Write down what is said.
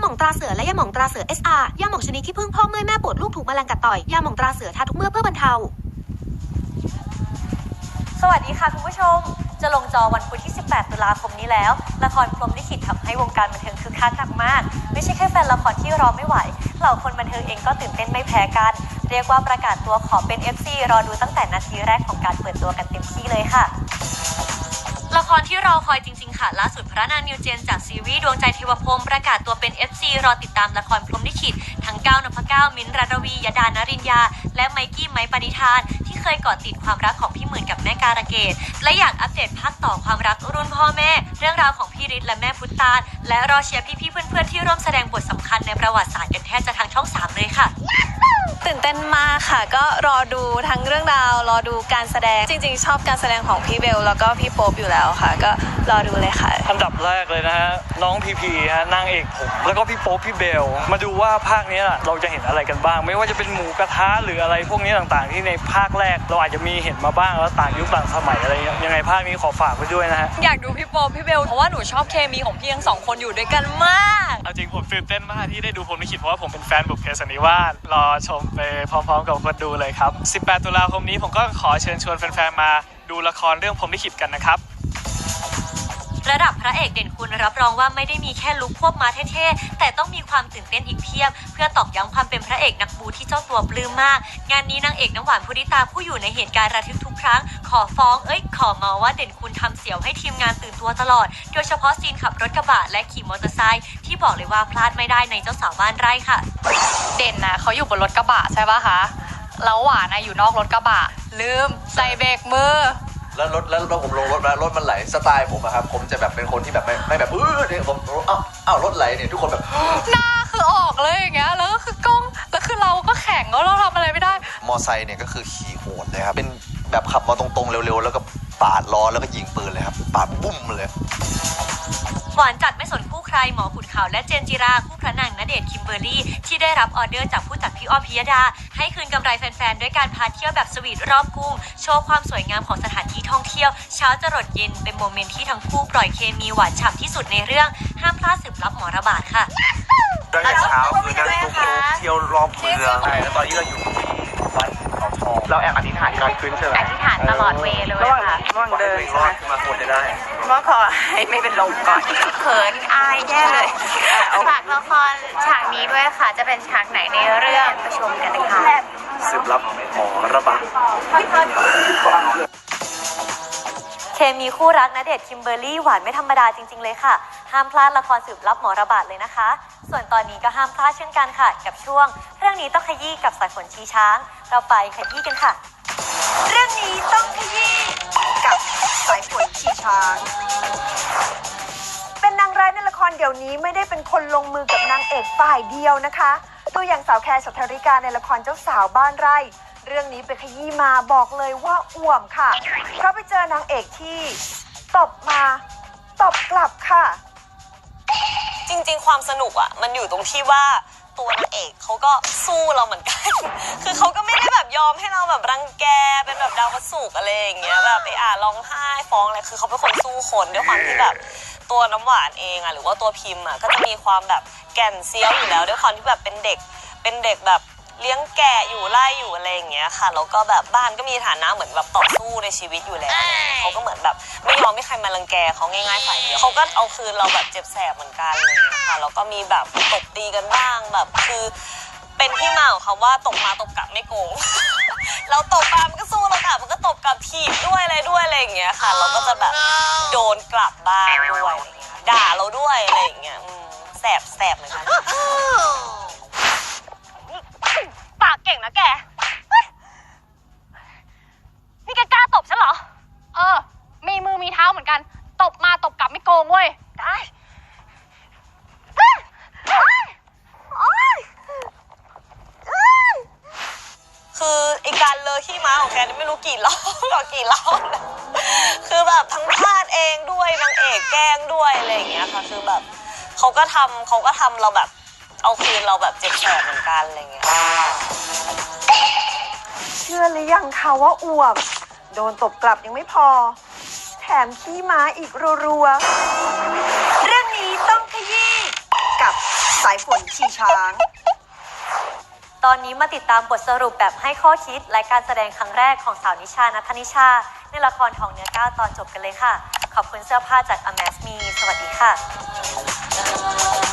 ยามองตราเสือและยาหม่องตราเสือ SR ยาหม่องชนิดที่พึ่งพ่อเมื่อยแม่ปวดลูกถูกแมลงกัดต่อย ยาหม่องตราเสือทาทุกเมื่อเพื่อบรรเทา สวัสดีค่ะคุณผู้ชม จะลงจอวันพุธที่ 18 ตุลาคมนี้แล้ว ละครพรมลิขิตทำให้วงการบันเทิงคึกคักหนักมาก ไม่ใช่แค่แฟนละครที่รอไม่ไหว เหล่าคนบันเทิงเองก็ตื่นเต้นไม่แพ้กัน เรียกว่าประกาศตัวขอเป็น FC รอดูตั้งแต่นาทีแรกของการเปิดตัวกันเต็มที่เลยค่ะ ละครที่รอคอยจริง ๆ ค่ะ ล่าสุดพระนางนิวเจนจากซีรีส์ดวงใจเทวพรมประกาศตัวเป็น FC รอติดตามละครพรหมลิขิตทั้งก้าวนพเก้ามิ้นท์รัตวียดานรินยา และไมกี้ไม้ปณิธาน ที่เคยเกาะติดความรักของพี่หมื่นกับแม่การะเกดและอยากอัปเดตภาคต่อความรักรุ่นพ่อแม่ เรื่องราวของพี่ฤทธิ์และแม่พุทธานและรอเชียร์พี่ๆเพื่อนๆที่ร่วมแสดงบทสำคัญในประวัติศาสตร์กันแทบจะทางช่องสามเลยค่ะ ตื่นเต้นมากค่ะ ก็รอดูทั้งเรื่องราว รอดูการแสดงจริง ๆ ชอบการแสดงของพี่เบล แล้วก็พี่โป๊ปอยู่แล้วค่ะ ก็รอดูเลยค่ะ อันดับแรกเลยนะฮะน้องพีพีฮะนางเอกผม แล้วก็พี่โป๊ปพี่เบล มาดูว่าภาคเนี้ยเราจะเห็นอะไรกันบ้าง ไม่ว่าจะเป็นหมูกระทะหรืออะไรพวกนี้ต่างๆ ที่ในภาคแรกเราอาจจะมีเห็นมาบ้างแล้วต่างยุคต่างสมัยอะไรเงี้ยยังไงภาคนี้ขอฝากไว้ด้วยนะฮะอยากดูพี่โป๊ปพี่เบลเพราะว่าหนูชอบเคมีของพี่ทั้งสองคนอยู่ด้วยกันมากเอาจริงผมตื่นเต้นมากที่ได้ดูพรหมลิขิตเพราะว่าผมเป็นแฟนบุพเพสันนิวาสรอชมไปพร้อมๆกับคนดูเลยครับ 18 ตุลาคมนี้ผมก็ขอเชิญชวนแฟนๆมาดูละครเรื่องพรมลิขิตกันนะครับ ระดับพระเอกเด่นคุณรับรองว่าไม่ได้มีแค่ลุคควบมาเท่ๆ แต่ต้องมีความตื่นเต้นอีกเพียบ เพื่อตอกย้ำความเป็นพระเอกนักบูที่เจ้าตัวปลื้มมาก งานนี้นางเอกน้ำหวานพุริตาผู้อยู่ในเหตุการณ์ระทึกทุกครั้ง ขอฟ้องเอ้ยขอมาว่าเด่นคุณทำเสียวให้ทีมงานตื่นตัวตลอด โดยเฉพาะซีนขับรถกระบะและขี่มอเตอร์ไซค์ที่บอกเลยว่าพลาดไม่ได้ในเจ้าสาวบ้านไร่ค่ะ เด่นนะเขาอยู่บนรถกระบะใช่ปะคะแล้วหวานนะอยู่นอกรถกระบะลืมใส่เบรกมือ แล้วรถแล้วแล้วผมลงรถแล้วรถมันไหลสไตล์ผมอะครับผมจะแบบเป็นคนที่แบบไม่ไม่แบบเออเนี่ยผมอ้าวอ้าวรถไหลเนี่ยทุกคนแบบ หน้าคือออกเลยอย่างเงี้ยแล้วก็คือกล้องแล้วคือเราก็แข่งแล้วเราทำอะไรไม่ได้ มอไซค์เนี่ยก็คือขี่โหดเลยครับเป็นแบบขับมาตรงๆเร็วๆ แล้วก็ปาดล้อแล้วก็ยิงปืนเลยครับปาดบุ้มเลย หวานจัดไม่สนคู่ใครหมอขุดข่าวและเจนจิราคู่พระนางณ เดชน์คิมเบอร์รี่ที่ได้รับออเดอร์จากผู้จัดพี่อ้อมพิยดา ให้คืนกำไรแฟนๆ ด้วยการพาเที่ยวแบบสวีทรอบกรุงโชว์ความสวยงามของสถานที่ท่องเที่ยว เช้าจรดเย็นเป็นโมเมนต์ที่ทั้งคู่ปล่อยเคมีหวานฉ่ำที่สุดในเรื่องห้ามพลาดสืบรับหมอระบาดค่ะตั้งแต่เช้าคือการตุ๊กเที่ยวรอบเมืองใช่แล้วตอนนี้เราอยู่ที่วัด เขาทองเราแอบอธิษฐานการขึ้นใช่ไหมอธิษฐานตลอดเวย์เลยค่ะระหว่างเดินรอดขึ้นมาคนจะได้ว่าขอให้ไม่เป็นลมก่อนเขินอายแย่เลยฝากละครฉากนี้ด้วยค่ะ จะเป็นฉากไหนในเรื่องไปชมกันนะคะสืบรับหมอระบาดเคมีคู่รักณเดชน์คิมเบอร์รี่หวานไม่ธรรมดาจริง ๆ เลยค่ะ ห้ามพลาดละครสืบรับหมอระบาดเลยนะคะ ส่วนตอนนี้ก็ห้ามพลาดเช่นกันค่ะ กับช่วง เรื่องนี้ต้องขยี้กับสายฝนชีช้าง เราไปขยี้กันค่ะ เรื่องนี้ต้องขยี้กับสายฝนชีช้าง เป็นนางร้ายในละครเดี๋ยวนี้ไม่ได้เป็นคนลงมือกับนางเอกฝ่ายเดียวนะคะตัวอย่างสาวแคร์สัทธริกาในละครเจ้าสาวบ้านไร่ เรื่องนี้ไปขยี้มาบอกเลยว่าอ่วมค่ะ เพราะไปเจอนางเอกที่ตบมาตบกลับค่ะ จริง ๆ ความสนุกอะมันอยู่ตรงที่ว่าตัวนางเอกเขาก็สู้เราเหมือนกัน คือเขาก็ไม่ได้แบบยอมให้เราแบบรังแกเป็นแบบดาวกระสุกอะไรอย่างเงี้ยแบบไอ้อ่าร้องไห้ฟ้องอะไรคือเขาเป็นคนสู้คนด้วยความที่แบบตัวน้ำหวานเองอะหรือว่าตัวพิมพ์อะก็จะมีความแบบแก่นเซียวอยู่แล้วด้วยความที่แบบเป็นเด็กเป็นเด็กแบบเลี้ยงแกะอยู่ไล่อยู่อะไรอย่างเงี้ยค่ะแล้วก็แบบบ้านก็มีฐานะเหมือนแบบต่อสู้ในชีวิตอยู่แล้วเขาก็เหมือน แบบไม่ยอมให้ใครมารังแกเขาง่ายๆฝ่ายเดียวเขาก็เอาคืนเราแบบเจ็บแสบเหมือนกันเลยค่ะแล้วก็มีแบบตบตีกันบ้างแบบคือเป็นที่มาของคำว่าตบมาตบกลับไม่โกง เราตบมามันก็สู้เรากลับมันก็ตบกลับถีบด้วยอะไรด้วยอะไรอย่างเงี้ยค่ะ เราก็จะแบบโดนกลับบ้างด้วยอะไรเงี้ยด่าเราด้วยอะไรอย่างเงี้ยอืมแสบแสบเหมือนกัน ปากเก่งนะแกเฮ้ยนี่แกกล้าตบฉันเหรอ เออ มีมือมีเท้าเหมือนกัน ตบมาตบกลับไม่โกงเว้ย ได้เฮ้ยโอ๊ยโอ๊ยเอ้ย คือ ไอการเลอขี้ม้าของแกนี่ไม่รู้กี่รอบต่อกี่รอบนะคือแบบทั้งพลาดเองด้วยนางเอกแกล้งด้วยอะไรอย่างเงี้ยค่ะคือแบบเขาก็ทำเขาก็ทำเราแบบเอาคืนเราแบบเจ็บแสบเหมือนกันอะไรอย่างเงี้ย เชื่อหรือยังคะว่าอ่วมโดนตบกลับยังไม่พอ แถมขี้ม้าอีกรัวๆ เรื่องนี้ต้องขยี้กับสายฝนชีช้าง ตอนนี้มาติดตามบทสรุปแบบให้ข้อคิดและการแสดงครั้งแรกของสาวนิชานัทนิชา ในละครทองเนื้อก้าวตอนจบกันเลยค่ะ ขอบคุณเสื้อผ้าจาก a m a s Me สวัสดีค่ะ